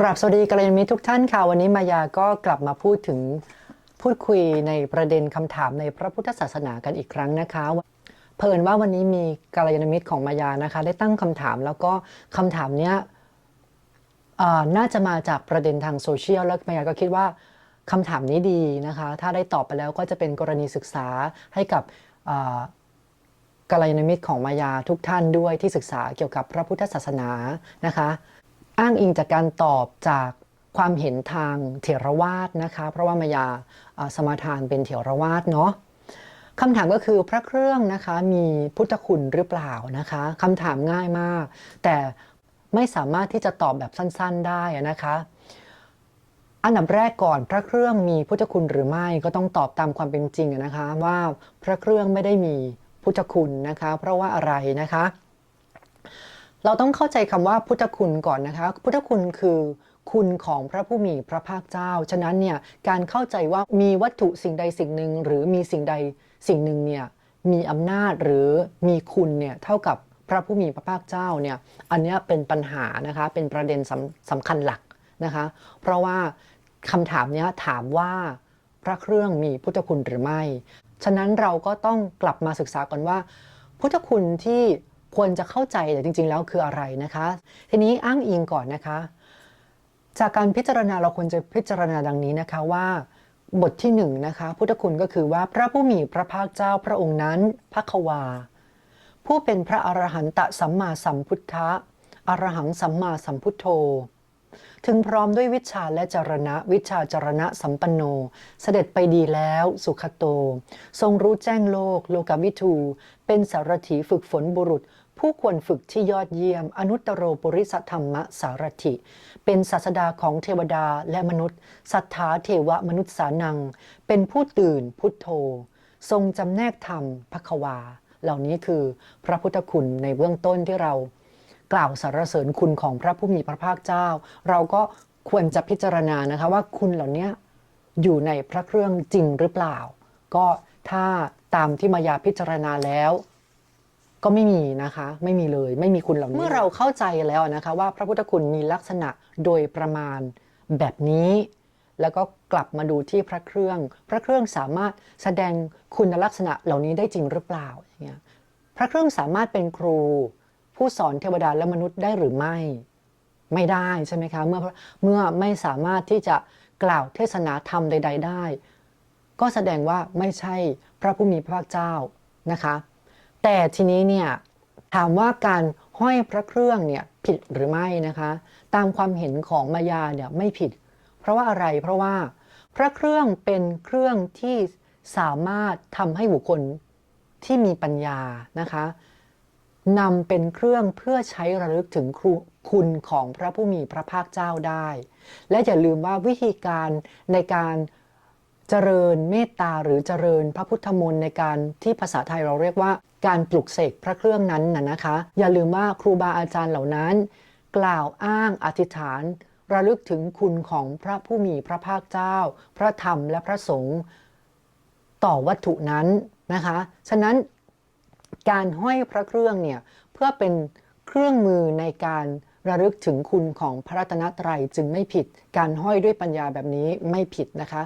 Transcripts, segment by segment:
กราบสวัสดีกัลยาณมิตรทุกท่านค่ะ วันนี้มายาก็กลับมาพูดถึงพูดคุยในประเด็นคำถามในพระพุทธศาสนากันอีกครั้งนะคะเพิ่นว่าวันนี้มีกัลยาณมิตรของมายานะคะ ได้ตั้งคำถามแล้วก็คำถามเนี้ยอ่าน่าจะมาจากประเด็นทางโซเชียลแล้วมายาก็คิดว่าคำถามนี้ดีนะคะ ถ้าได้ตอบไปแล้วก็จะเป็นกรณีศึกษาให้กับกัลยาณมิตรของมายาทุกท่านด้วยที่ศึกษาเกี่ยวกับพระพุทธศาสนานะคะ อ้างอิงจากการตอบจากความเห็นทางเถรวาทนะคะ เพราะว่ามายาสมาทานเป็นเถรวาทเนาะคำถามก็คือพระเครื่องนะคะมีพุทธคุณหรือเปล่านะคะคำถามง่ายมาก แต่ไม่สามารถที่จะตอบแบบสั้นๆได้นะคะ อันดับแรกก่อนพระเครื่องมีพุทธคุณหรือไม่ก็ต้องตอบตามความเป็นจริงนะคะ ว่าพระเครื่องไม่ได้มีพุทธคุณนะคะ เพราะว่าอะไรนะคะ เราต้องเข้าใจคำว่าพุทธคุณก่อนนะคะ พุทธคุณคือคุณของพระผู้มีพระภาคเจ้า ฉะนั้นเนี่ยการเข้าใจว่ามีวัตถุสิ่งใดสิ่งหนึ่ง หรือมีสิ่งใดสิ่งหนึ่งเนี่ยมีอำนาจหรือมีคุณเนี่ยเท่ากับพระผู้มีพระภาคเจ้าเนี่ยอันนี้เป็นปัญหานะคะเป็นประเด็นสำสำคัญหลักนะคะ เพราะว่าคำถามเนี้ยถามว่าพระเครื่องมีพุทธคุณหรือไม่ ฉะนั้นเราก็ต้องกลับมาศึกษาก่อนว่า พุทธคุณที่ ควรจะเข้าใจแต่จริง ๆ แล้วคืออะไรนะคะ ทีนี้อ้างอิงก่อนนะคะ จากการพิจารณาเราควรจะพิจารณาดังนี้นะคะว่าบทที่หนึ่งนะคะพุทธคุณก็คือว่าพระผู้มีพระภาคเจ้าพระองค์นั้นพระควา ผู้เป็นพระอรหันตสัมมาสัมพุทธะอรหังสัมมาสัมพุทโธ ถึงพร้อมด้วยวิชาและจรณะ วิชาจรณะสัมปันโน เสด็จไปดีแล้ว สุขโต ทรงรู้แจ้งโลก โลกวิทู เป็นสารถีฝึกฝนบุรุษ ผู้ควรฝึกที่ยอดเยี่ยม อนุตตโรปุริสธรรมสารถิ เป็นศาสดาของเทวดาและมนุษย์ สัทธาเทวมนุษย์สานัง เป็นผู้ตื่นพุทโธ ทรงจำแนกธรรมพระควา เหล่านี้คือพระพุทธคุณในเบื้องต้นที่เรา กล่าวสรรเสริญคุณของพระผู้มีพระภาคเจ้า เราก็ควรจะพิจารณานะคะว่าคุณเหล่านี้อยู่ในพระเครื่องจริงหรือเปล่า ก็ถ้าตามที่มายาพิจารณาแล้ว ก็ไม่มีนะคะ ไม่มีเลยไม่มีคุณเหล่านี้ เมื่อเราเข้าใจแล้วนะคะ ว่าพระพุทธคุณมีลักษณะโดยประมาณแบบนี้ แล้วก็กลับมาดูที่พระเครื่อง พระเครื่องสามารถแสดงคุณลักษณะเหล่านี้ได้จริงหรือเปล่าอย่างเงี้ยพระเครื่องสามารถเป็นครู ผู้สอนเทวดาและมนุษย์ได้หรือไม่ ไม่ได้ใช่ไหมคะเมื่อเมื่อไม่สามารถที่จะกล่าวเทศนาธรรมใด ๆ ได้ ก็แสดงว่าไม่ใช่พระผู้มีพระภาคเจ้านะคะ แต่ทีนี้เนี่ยถามว่าการห้อยพระเครื่องเนี่ยผิดหรือไม่นะคะ ตามความเห็นของมายาเนี่ยไม่ผิด เพราะว่าอะไรเพราะว่าพระเครื่องเป็นเครื่องที่สามารถทำให้บุคคลที่มีปัญญานะคะ นำเป็นเครื่องเพื่อใช้ระลึกถึงคุณของพระผู้มีพระภาคเจ้าได้ และอย่าลืมว่าวิธีการในการเจริญเมตตาหรือเจริญพระพุทธมนต์ในการที่ภาษาไทยเราเรียกว่าการปลุกเสกพระเครื่องนั้นนะนะคะ อย่าลืมว่าครูบาอาจารย์เหล่านั้น กล่าวอ้างอธิษฐาน ระลึกถึงคุณของพระผู้มีพระภาคเจ้า พระธรรมและพระสงฆ์ต่อวัตถุนั้นนะคะ ฉะนั้น การห้อยพระเครื่องเนี่ยเพื่อเป็นเครื่องมือในการระลึกถึงคุณของพระรัตนตรัยจึงไม่ผิด การห้อยด้วยปัญญาแบบนี้ไม่ผิดนะคะ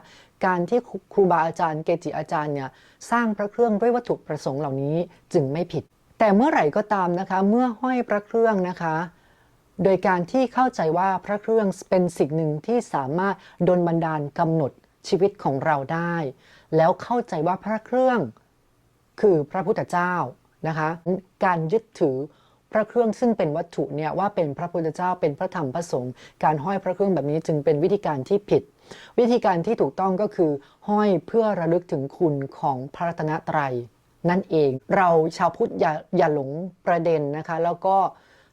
การที่ครูบาอาจารย์เกจิอาจารย์เนี่ยสร้างพระเครื่องด้วยวัตถุประสงค์เหล่านี้จึงไม่ผิด แต่เมื่อไหร่ก็ตามนะคะ เมื่อห้อยพระเครื่องนะคะ โดยการที่เข้าใจว่าพระเครื่องเป็นสิ่งหนึ่งที่สามารถดลบันดาลกำหนดชีวิตของเราได้ แล้วเข้าใจว่าพระเครื่อง คือพระพุทธเจ้า นะคะการยึดถือพระเครื่องซึ่งเป็นวัตถุเนี่ยว่าเป็นพระพุทธเจ้าเป็นพระธรรมพระสงฆ์การห้อยพระเครื่องแบบนี้จึงเป็นวิธีการที่ผิด วิธีการที่ถูกต้องก็คือห้อยเพื่อระลึกถึงคุณของพระรัตนตรัยนั่นเองเราชาวพุทธอย่าอย่าหลงประเด็นนะคะ แล้วก็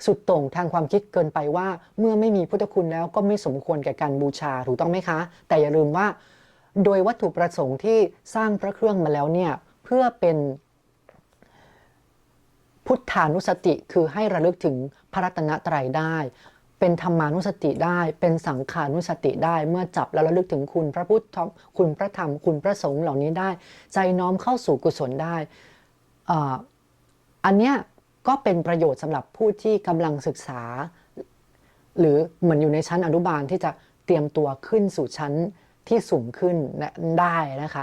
สุดโต่งทางความคิดเกินไปว่า เมื่อไม่มีพุทธคุณแล้วก็ไม่สมควรแก่การบูชาถูกต้องไหมคะ แต่อย่าลืมว่า โดยวัตถุประสงค์ที่สร้างพระเครื่องมาแล้วเนี่ยเพื่อเป็น พุทธานุสติคือให้ระลึกถึงพระรัตนตรัยได้ เป็นธรรมานุสติได้ เป็นสังขานุสติได้ เมื่อจับแล้วระลึกถึงคุณพระพุทธคุณพระธรรม คุณพระสงฆ์เหล่านี้ได้ ใจน้อมเข้าสู่กุศลได้อันเนี้ยก็เป็นประโยชน์สำหรับผู้ที่กำลังศึกษา หรือเหมือนอยู่ในชั้นอนุบาลที่จะเตรียมตัวขึ้นสู่ชั้นที่สูงขึ้นได้นะคะ